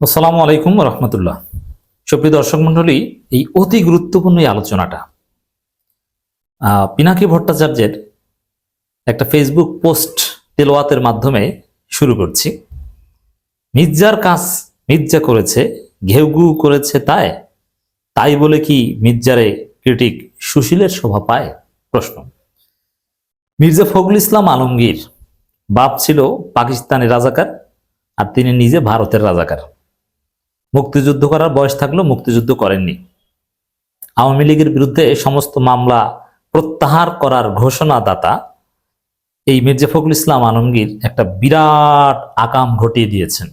আসসালামু আলাইকুম রহমতুল্লাহ। সুপ্রিয় দর্শক মন্ডলী এই অতি গুরুত্বপূর্ণ এই আলোচনাটা পিনাকি ভট্টাচার্যের একটা ফেসবুক পোস্ট তেলোয়াতের মাধ্যমে শুরু করছি। মির্জার কাজ মির্জা করেছে, ঘেউঘু করেছে তাই তাই বলে কি মির্জারে ক্রিটিক সুশীলের শোভা পায়? প্রশ্ন। মির্জা ফখরুল ইসলাম আলমগীর, বাপ ছিল পাকিস্তানের রাজাকার, আর তিনি নিজে ভারতের রাজাকার। মুক্তিযুদ্ধ করার বয়স থাকলেও মুক্তিযুদ্ধ করেননি। আওয়ামী লীগের বিরুদ্ধে সমস্ত মামলা প্রত্যাহার করার ঘোষণাদাতা এই মির্জা ফখরুল ইসলাম আলমগীর একটা বিরাট আকাম ঘটিয়ে দিয়েছেন।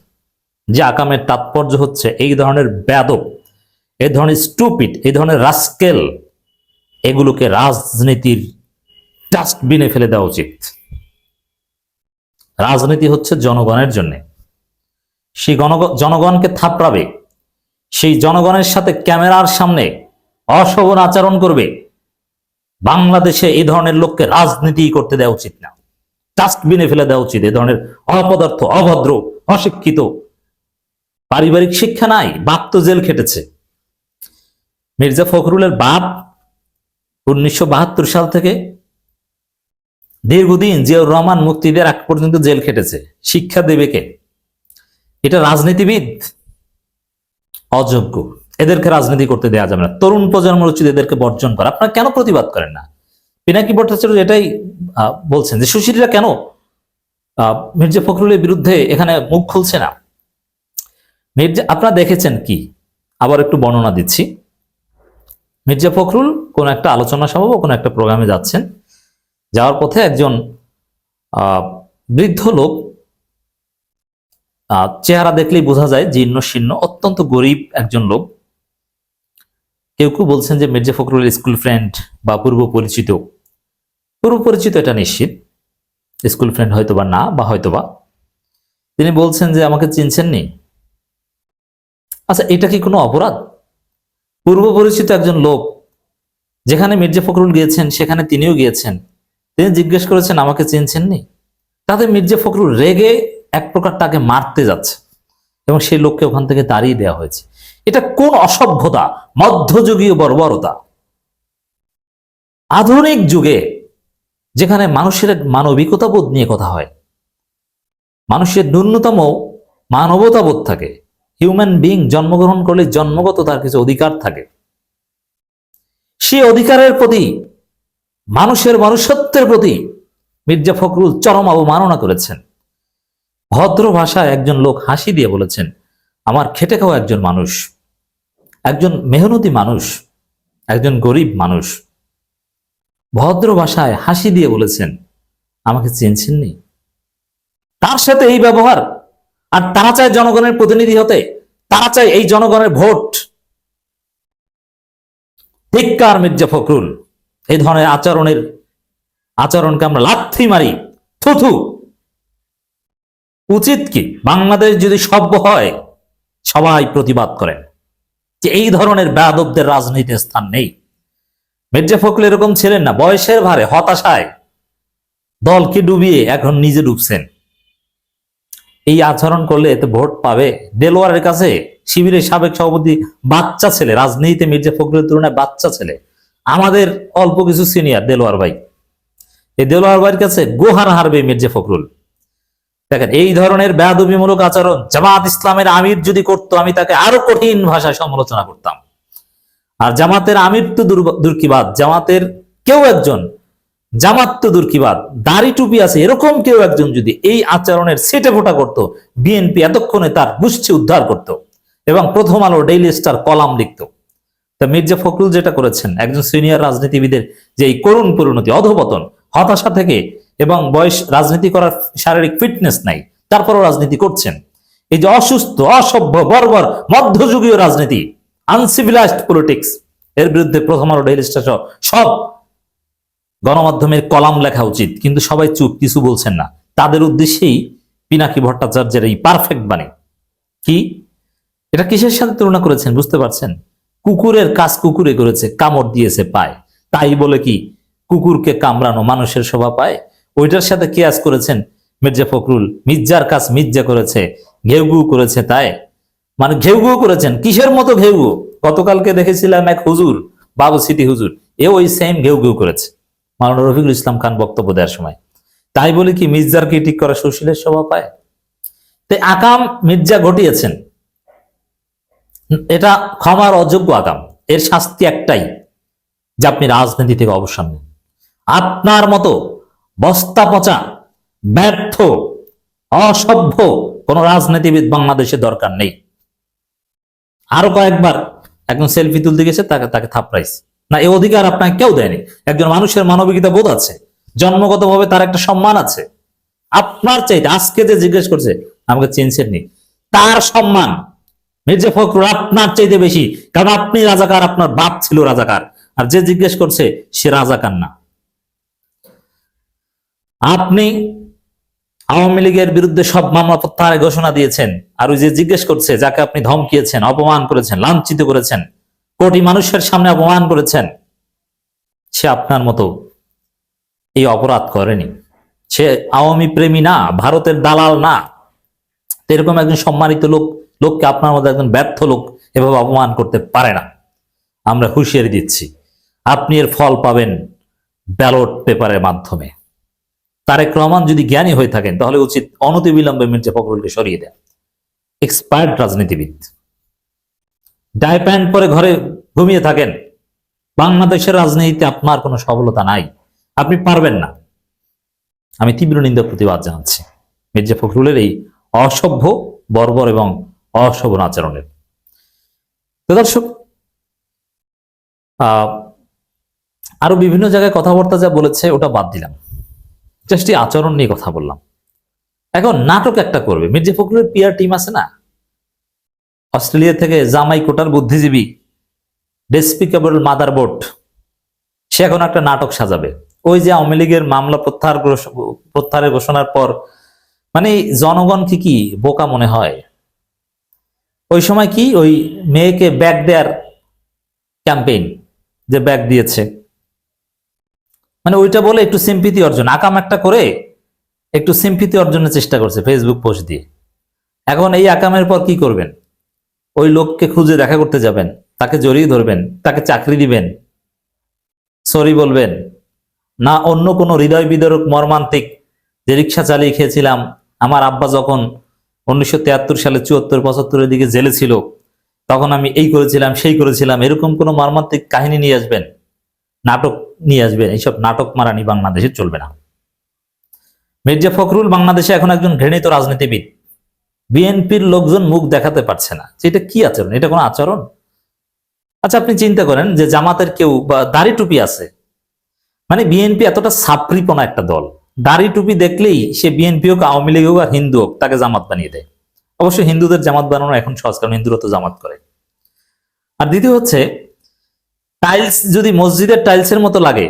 যে আকামের তাৎপর্য হচ্ছে এই ধরনের ব্যাদব, এই ধরনের স্টুপিড এই ধরনের রাস্কেল এগুলোকে রাজনীতির ডাস্টবিনে ফেলে দেওয়া উচিত। রাজনীতি হচ্ছে জনগণের জন্যে। সেই জনগণকে থাপড়াবে। সেই জনগণের সাথে ক্যামেরার সামনে অশোভন আচরণ করবে। বাংলাদেশে এই ধরনের লোককে রাজনীতি করতে দেওয়া উচিত না। ডাস্টবিনে ফেলে দেওয়া উচিত এই ধরনের অপদার্থ, অভদ্র, অশিক্ষিত। পারিবারিক শিক্ষা নাই, বাপ তো জেল খেটেছে। মির্জা ফখরুলের বাপ উনিশশো বাহাত্তর সাল থেকে দীর্ঘদিন জিয়াউর রহমান মুক্তিদের আগ পর্যন্ত জেল খেটেছে। শিক্ষা দেবে কে? এটা রাজনীতিবিদ? অযোগ্য। এদেরকে রাজনীতি করতে দেওয়া যাবে না। তরুণ প্রজন্মের উচিত এদেরকে বর্জন করা। আপনারা কেন প্রতিবাদ করেন না? পিনাকি ভট্টাচার্য এটাই বলছেন যে সুশীলরা কেন? মির্জা ফখরুলের বিরুদ্ধে এখানে মুখ খুলছে না। মির্জা, আপনারা দেখেছেন কি? আবার একটু বর্ণনা দিচ্ছি। মির্জা ফখরুল কোন একটা আলোচনা সভা বা কোনো একটা প্রোগ্রামে যাচ্ছেন। যাওয়ার পথে একজন বৃদ্ধ লোক চেহারা দেখলেই বোঝা যায় জীর্ণ শীর্ণ অত্যন্ত গরিব একজন লোক। কেউ কেউ বলছেন যে মির্জা ফখরুলের স্কুল ফ্রেন্ড বা পূর্ব পরিচিত। পূর্ব পরিচিত এটা নিশ্চিত। স্কুল ফ্রেন্ড হয়তো বা না বা হয়তো বা তিনি বলছেন যে আমাকে চিনছেন নি আচ্ছা এটা কি কোনো অপরাধ? পূর্ব পরিচিত একজন লোক, যেখানে মির্জা ফখরুল গিয়েছেন, সেখানে তিনিও গিয়েছেন। তিনি জিজ্ঞেস করেছেন, আমাকে চিনছেন নি তাতে মির্জা ফখরুল রেগে এক প্রকার তাকে মারতে যাচ্ছে এবং সেই লোককে ওখান থেকে তাড়িয়ে দেওয়া হয়েছে। এটা কোন অসভ্যতা, মধ্যযুগীয় বর্বরতা? আধুনিক যুগে যেখানে মানুষের মানবিকতা বোধ নিয়ে কথা হয়, মানুষের ন্যূনতম মানবতা বোধ থাকে হিউম্যান বিং জন্মগ্রহণ করলে জন্মগত তার কিছু অধিকার থাকে। সেই অধিকারের প্রতি, মানুষের মনুষ্যত্বের প্রতি মির্জা ফখরুল চরম অবমাননা করেছেন। ভদ্র ভাষায় একজন লোক হাসি দিয়ে বলেছেন, আমার খেটে খাওয়া একজন মানুষ, একজন মেহনতি মানুষ, একজন গরিব মানুষ। ভদ্র ভাষায় হাসি দিয়ে বলেছেন, আমাকে চিনছেন নি তার সাথে এই ব্যবহার, আর তারা চায় জনগণের প্রতিনিধি হতে, তারা চায় এই জনগণের ভোট। ধিক্কার মির্জা ফখরুল, এই ধরনের আচরণের, আচরণকে আমরা লাথি মারি, থুথু। উচিত কি? বাংলাদেশ যদি সভ্য হয়, সবাই প্রতিবাদ করেন। যে এই ধরনের বেয়াদবদের রাজনীতির স্থান নেই। মির্জা ফখরুল এরকম ছিলেন না, বয়সের ভারে, হতাশায়। দলকে ডুবিয়ে এখন নিজে ডুবছেন? এই আচরণ করলে এতে ভোট পাবে? দেলোয়ারের কাছে শিবিরের সাবেক সভাপতি বাচ্চা ছেলে, রাজনীতিতে মির্জা ফখরুলের তুলনায় বাচ্চা ছেলে। আমাদের অল্প কিছু সিনিয়র দেলোয়ার ভাই। এই দেলোয়ার ভাইয়ের কাছে গোহার হারবে মির্জা ফখরুল। দেখেন, এই ধরনের বেয়াদবিমূলক আচরণ জামাত ইসলামের আমির যদি করত, আমি তাকে আরও কঠিন ভাষায় সমালোচনা করতাম। আর জামাতের আমির তো দুর্কিবাদ, জামাতের কেউ একজন, জামাত তো দুর্কিবাদ, দাড়ি টুপি আছে, এরকম কেউ একজন যদি এই আচরণের সেটে ফোটা করত, বিএনপি এতক্ষণে তার গুষ্টি উদ্ধার করত এবং প্রথম আলো ডেইলি স্টার কলাম লিখত। তা মির্জা ফখরুল যেটা করেছেন, একজন সিনিয়র রাজনীতিবিদের যে এই করুণ পরিণতি, অধপতন, হতাশা থেকে এবং বয়স রাজনীতি করার শারীরিক ফিটনেস নাই, তারপরও রাজনীতি করছেন। এই যে অসুস্থ, অসভ্য, বর্বর, মধ্যযুগীয় রাজনীতি আনসিভিলাইজড পলিটিক্স এর বিরুদ্ধে প্রথম আলো ডেইলি স্টার সব গণমাধ্যমের কলাম লেখা উচিত, কিন্তু সবাই চুপ, কিছু বলছেন না। তাদের উদ্দেশ্যেই পিনাকি ভট্টাচার্যের এই পারফেক্ট বাণী। কি? এটা কিসের সাথে তুলনা করেছেন, বুঝতে পারছেন? কুকুরের কাজ কুকুরে করেছে, কামড় দিয়েছে পায়। তাই বলে কি, কুকুরকে কামড়ানো মানুষের শোভা পায়? ওইটার সাথে কেয়াস করেছেন মির্জা ফখরুল? মির্জার কাজ মির্জা করেছে ঘেউ ঘু করেছে তাই? মানে ঘেউ ঘেউ করেছেন, কিসের মতো ঘেউ ঘেউ গতকালকে দেখেছিলাম এক হুজুর বাবু সিটি হুজুর এ ওই সেম ঘেউ ঘেউ করেছে, মাওলানা রফিকুল ইসলাম খান বক্তব্য দেওয়ার সময়। তাই বলে কি, মির্জার কি ঠিক করা সুশীলের শোভা পায় তাই আকাম মির্জা ঘটিয়েছেন। এটা ক্ষমার অযোগ্য আকাম, এর শাস্তি একটাই যে আপনি রাজনীতি থেকে অবসর নেন। আপনার মতো বস্তা পচা, ব্যর্থ, অসভ্য কোন রাজনীতিবিদ বাংলাদেশে দরকার নেই। আরও কয়েকবার একজন সেলফি তুলতে গেছে, তাকে তাকে থাপড়াইছে। না এই অধিকার আপনাকে কেউ দেয়নি। একজন মানুষের মানবিকতা বোধ আছে, জন্মগতভাবে তার একটা সম্মান আছে। আপনার চাইতে আজকে যে জিজ্ঞেস করছে, আমাকে চিনছেন নি। তার সম্মান মির্জা ফখরুল আপনার চাইতে বেশি, কারণ আপনি রাজাকার, আপনার বাপ ছিল রাজাকার। আর যে জিজ্ঞেস করছে, সে রাজাকার না। আপনি আওয়ামী লীগের বিরুদ্ধে সব মামলা প্রত্যাহারের ঘোষণা দিয়েছেন আর ওই যে জিজ্ঞেস করছে, যাকে আপনি ধমকিয়েছেন, অপমান করেছেন, লাঞ্ছিত করেছেন, কোটি মানুষের সামনে অপমান করেছেন, সে আপনার মতো এই অপরাধ করেনি। সে আওয়ামী প্রেমী না, ভারতের দালাল না। এরকম একজন সম্মানিত লোক, লোককে আপনার মধ্যে একজন ব্যর্থ লোক এভাবে অপমান করতে পারে না। আমরা হুঁশিয়ারি দিচ্ছি, আপনি এর ফল পাবেন ব্যালট পেপারের মাধ্যমে। তারেক রহমান যদি জ্ঞানী হয়ে থাকেন, তাহলে উচিত অনতিবিলম্বে মির্জা ফখরুলকে সরিয়ে দেন এক্সপায়ার্ড রাজনীতিবিদ। ডাই প্যান্ট পরে ঘরে ঘুমিয়ে থাকেন। বাংলাদেশের রাজনীতিতে আপনার কোনো সফলতা নাই। আপনি পারবেন না। আমি তীব্র নিন্দা প্রতিবাদ জানাচ্ছি মির্জা ফখরুলের এই অসভ্য, বর্বর এবং অশোভন আচরণের। দর্শক আরও বিভিন্ন জায়গায় কথাবার্তা যা বলেছে ওটা বাদ দিলাম। জাস্ট এই আচরণ নিয়ে কথা বললাম। এখন নাটক একটা করবে। মির্জা ফখরুলের পিয়ার টিম আছে না? অস্ট্রেলিয়া থেকে জামাই কোটার বুদ্ধিজীবী ডেসপিকেবল মাদার বোর্ড সে এখন একটা নাটক সাজাবে। ওই যে আওয়ামী লীগের মামলা প্রত্যাহার প্রত্যাহারের ঘোষণার পর মানে জনগণ কি কি বোকা মনে হয়? ওই সময় কি ওই মেয়েকে ব্যাগ দেয়ার ক্যাম্পেইন যে ব্যাগ দিয়েছে? মানে ওইটা বলে একটু সিম্পিতি অর্জন। আকাম একটা করে একটু সিম্পিতি অর্জনের চেষ্টা করছে ফেসবুক পোস্ট দিয়ে। এখন এই আকামের পর কি করবেন? ওই লোককে খুঁজে দেখা করতে যাবেন, তাকে জড়িয়ে ধরবেন, তাকে চাকরি দিবেন সরি বলবেন, না অন্য কোনো হৃদয় বিদারক মর্মান্তিক যে রিক্সা চালিয়ে খেয়েছিলাম, আমার আব্বা যখন উনিশশো তিয়াত্তর সালে চুয়াত্তর, পঁচাত্তরের দিকে জেলে ছিল, তখন আমি এই করেছিলাম, সেই করেছিলাম, এরকম কোনো মর্মান্তিক কাহিনী নিয়ে আসবেন? নাটক নিয়ে আসবেন, এইসব নাটক মারানি বাংলাদেশে চলবে না। মির্জা ফখরুল বাংলাদেশে এখন একজন ঘৃণিত রাজনীতিবিদ। বিএনপির লোকজন মুখ দেখাতে পারছে না। এটা কি আচরণ? এটা কোনো আচরণ? আচ্ছা আপনি চিন্তা করেন যে জামাতের কেউ বা দাড়ি টুপি আছে। মানে বিএনপি এতটা সাপ্রিপনা একটা দল। দাড়ি টুপি দেখলেই সে বিএনপি হোক, আওয়ামী লীগ হোক আর হিন্দু হোক, তাকে জামাত বানিয়ে দেয়। অবশ্য হিন্দুদের জামাত বানানো এখন সহজ, কারণ হিন্দুরা তো জামাত করে। আর দ্বিতীয় হচ্ছে টাইলস যদি মসজিদের টাইলসের মতো লাগে,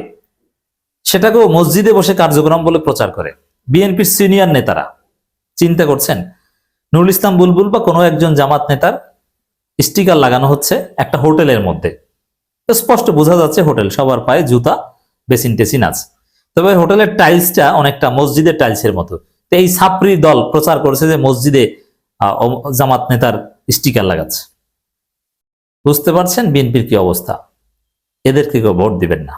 সেটাকেও মসজিদে বসে কার্যক্রম বলে প্রচার করে। বিএনপির সিনিয়র নেতারা, চিন্তা করছেন, নুরুল ইসলাম বুলবুল বা কোনো একজন জামাত নেতার স্টিকার লাগানো হচ্ছে একটা হোটেলের মধ্যে। স্পষ্ট বোঝা যাচ্ছে হোটেল সবার পায়ে জুতা, বেসিন টেসিন আছে। তবে হোটেলের টাইলসটা অনেকটা মসজিদের টাইলসের মতো। তো এই ছাপরি দল প্রচার করেছে যে মসজিদে জামাত নেতার স্টিকার লাগাচ্ছে। বুঝতে পারছেন বিএনপির কি অবস্থা? এদেরকে কেউ ভোট দিবেন না।